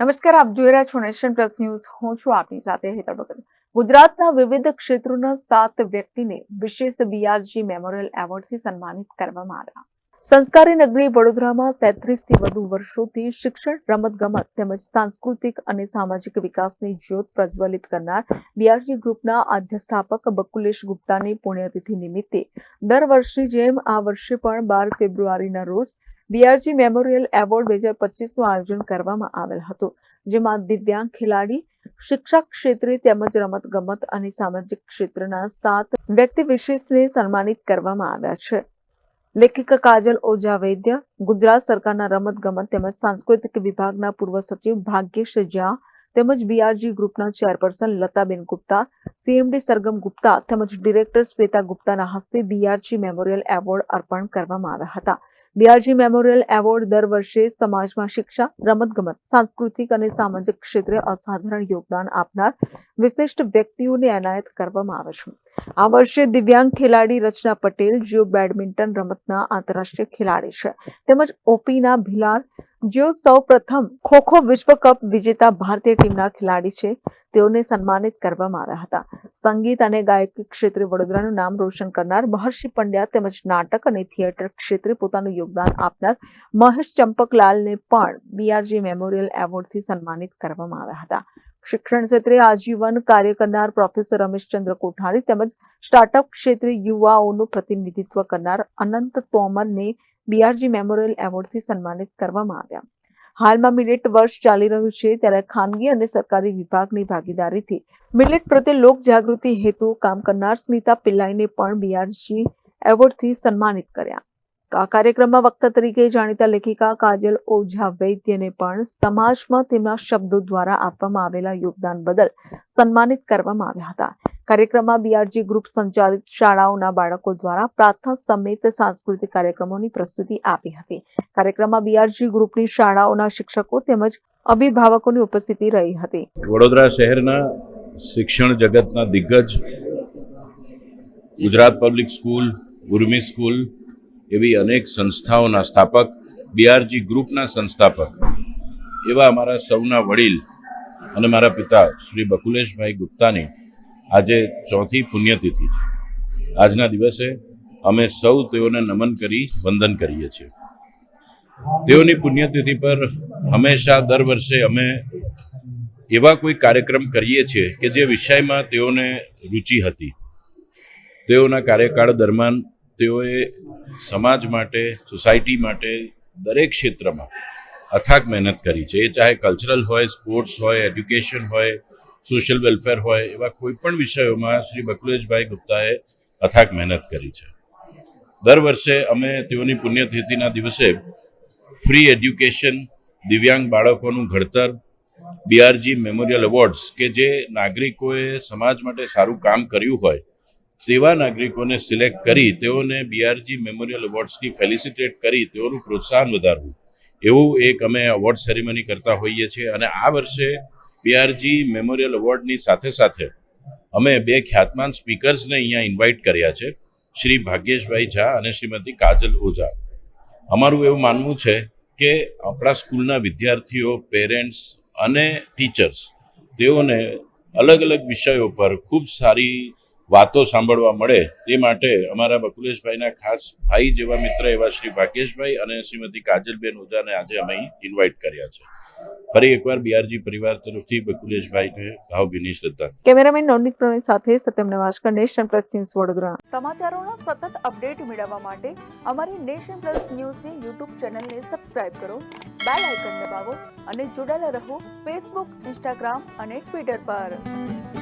નમસ્કાર, આપ જોઈ રહ્યા છો નેશન પ્લસ ન્યૂઝ. હું છું આપની સાથે હેતલ ભગત. ગુજરાતના વિવિધ ક્ષેત્રોના સાત વ્યક્તિને વિશેષ બીઆરજી મેમોરિયલ એવોર્ડથી સન્માનિત કરવામાં આવ્યા. સંસ્કારી નગરી વડોદરામાં તેત્રીસથી વધુ વર્ષોથી શિક્ષણ, રમતગમત તેમજ સાંસ્કૃતિક અને સામાજિક વિકાસની જ્યોત પ્રજ્વલિત કરનાર બીઆરજી ગ્રુપના અધ્યસ્થાપક બકુલેશ ગુપ્તાની પુણ્યતિથિ નિમિત્તે દર વર્ષની જેમ આ વર્ષે પણ બાર ફેબ્રુઆરીના રોજ બીઆરજી મેમોરિયલ એવોર્ડ બે હજાર પચીસનું આયોજન કરવામાં આવેલ હતું, જેમાં દિવ્યાંગ ખેલાડી, શિક્ષા ક્ષેત્રે તેમજ રમત ગમત અને સામાજિક ક્ષેત્રના સાત વ્યક્તિ વિશેષને સન્માનિત કરવામાં આવ્યા છે. લેખિકા કાજલ ઓઝા વૈદ્ય ગુજરાત સરકારના રમતગમત તેમજ સાંસ્કૃતિક વિભાગના પૂર્વ સચિવ ભાગ્યેશ ઝા તેમજ બીઆરજી ગ્રુપના ચેરપર્સન લતાબેન ગુપ્તા સીએમડી સરગમ ગુપ્તા તેમજ ડિરેક્ટર શ્વેતા ગુપ્તાના હસ્તે બીઆરજી મેમોરિયલ એવોર્ડ અર્પણ કરવામાં આવ્યા હતા. બીઆરજી મેમોરિયલ એવોર્ડ દર વર્ષે સમાજમાં શિક્ષા, રમતગમત, સાંસ્કૃતિક અને સામાજિક ક્ષેત્રે અસાધારણ યોગદાન આપનાર વિશિષ્ટ વ્યક્તિઓને એનાયત કરવામાં આવે છે. આ વર્ષે દિવ્યાંગ ખેલાડી રચના પટેલ જેઓ બેડમિન્ટન રમતના આંતરરાષ્ટ્રીય ખેલાડી છે. તેમજ ઓપીના ભિલાર જેઓ સૌ પ્રથમ ખોખો વિશ્વ કપ વિજેતા ભારતીય ટીમના ખેલાડી છે. તેઓને સન્માનિત કરવામાં આવ્યા હતા. સંગીત અને ગાયકી ક્ષેત્રે વડોદરાનું નામ રોશન કરનાર મહર્ષિ પંડ્યા તેમજ નાટક અને થિયેટર ક્ષેત્રે પોતાનું યોગદાન આપનાર મહેશ ચંપકલાલને પણ બીઆરજી મેમોરિયલ એવોર્ડથી સન્માનિત કરવામાં આવ્યા હતા. શિક્ષણ ક્ષેત્રે આજીવન કાર્ય કરનાર પ્રોફેસર રમેશચંદ્ર કોઠારી તેમજ સ્ટાર્ટઅપ ક્ષેત્રે યુવાઓનું પ્રતિનિધિત્વ કરનાર અનંત તોમરને બીઆરજી મેમોરિયલ એવોર્ડથી સન્માનિત કરવામાં આવ્યા. હાલમાં મિલેટ વર્ષ ચાલી રહ્યું છે ત્યારે ખાનગી અને સરકારી વિભાગની ભાગીદારીથી મિલેટ પ્રત્યે લોક જાગૃતિ હેતુ કામ કરનાર સ્મિતા પિલ્લાઈને પણ બીઆરજી એવોર્ડથી સન્માનિત કર્યા. આ કાર્યક્રમમાં વક્તા તરીકે જાણીતા લેખિકા કાજલ ઓઝા વૈદ્યને પણ સમાજમાં તેમના શબ્દો દ્વારા આપવામાં આવેલા યોગદાન બદલ સન્માનિત કરવામાં આવ્યા હતા. કાર્યક્રમમાં બીઆરજી ગ્રુપ સંચાલિત શાળાઓના બાળકો દ્વારા પ્રાર્થના સમેત સાંસ્કૃતિક કાર્યક્રમોની પ્રસ્તુતિ આપી હતી. કાર્યક્રમમાં બીઆરજી ગ્રુપની શાળાઓના શિક્ષકો તેમજ અભિભાવકોની ઉપસ્થિતિ રહી હતી. વડોદરા શહેરના શિક્ષણ જગતના દિગ્ગજ Gujarat public school Urmi school એવી અનેક સંસ્થાઓના સ્થાપક બીઆરજી ગ્રુપના સંસ્થાપક, એવા અમારા સૌના વડીલ અને મારા પિતા શ્રી બકુલેશભાઈ ગુપ્તાની આજે ચોથી પુણ્યતિથિ છે. આજના દિવસે અમે સૌ તેઓને નમન કરી, વંદન કરીએ છીએ. તેઓની પુણ્યતિથિ પર હંમેશા દર વર્ષે અમે એવા કોઈ કાર્યક્રમ કરીએ છીએ કે જે વિષયમાં તેઓને રુચિ હતી. તેઓના કાર્યકાળ દરમિયાન તેઓએ સમાજ માટે સોસાયટી માટે, દરેક ક્ષેત્રમાં અથાગ મહેનત કરી છે. એ ચાહે કલ્ચરલ હોય સ્પોર્ટ્સ હોય એજ્યુકેશન હોય સોશિયલ વેલફેર હોય, એવા કોઈ પણ વિષયોમાં શ્રી બકુલેશભાઈ ગુપ્તાએ અથાગ મહેનત કરી છે. દર વર્ષે અમે તેઓની પુણ્યતિથિના દિવસે ફ્રી એજ્યુકેશન દિવ્યાંગ બાળકોનું ઘડતર બીઆરજી મેમોરિયલ એવોર્ડ્સ કે જે નાગરિકોએ સમાજ માટે સારું કામ કર્યું હોય તેવા નાગરિકોને સિલેક્ટ કરી તેઓને બીઆરજી મેમોરિયલ એવોર્ડ્સથી ફેલિસિટેટ કરી તેઓનું પ્રોત્સાહન વધારવું. એવું એક અમે અવોર્ડ સેરેમની કરતા હોઈએ છીએ અને આ વર્ષે બીઆરજી મેમોરિયલ એવોર્ડની સાથે સાથે અમે બે ખ્યાતમાન સ્પીકર્સને અહીંયા ઇન્વાઇટ કર્યા છે, શ્રી ભાગ્યેશભાઈ ઝા અને શ્રીમતી કાજલ ઓઝા. અમારું એવું માનવું છે કે આપણા સ્કૂલના વિદ્યાર્થીઓ, પેરેન્ટ્સ અને ટીચર્સ, તેઓને અલગ અલગ વિષયો પર ખૂબ સારી વાતો સાંભળવા મળે તે માટે અમારા બકુલેશભાઈના ખાસ ભાઈ જેવા મિત્ર એવા શ્રી ભાગ્યેશભાઈ અને શ્રીમતી કાજલબેન ઓઝાને આજે અમે ઇન્વાઇટ કર્યા છે. ફરી એકવાર બીઆરજી પરિવાર તરફથી બકુલેશભાઈને ભાવભીની શ્રદ્ધા કેમેરામેન નવનીત પ્રવીણ સાથે સત્યમ નવાજ પ્લસ ન્યૂઝ વડોદરા. સમાચારોના સતત અપડેટ મેળવવા માટે અમારી નેશન પ્લસ ન્યૂઝની યુટ્યુબ ચેનલને સબસ્ક્રાઇબ કરો બેલ આઇકન દબાવો અને જોડાયેલા રહો ફેસબુક ઇન્સ્ટાગ્રામ અને ટ્વિટર પર.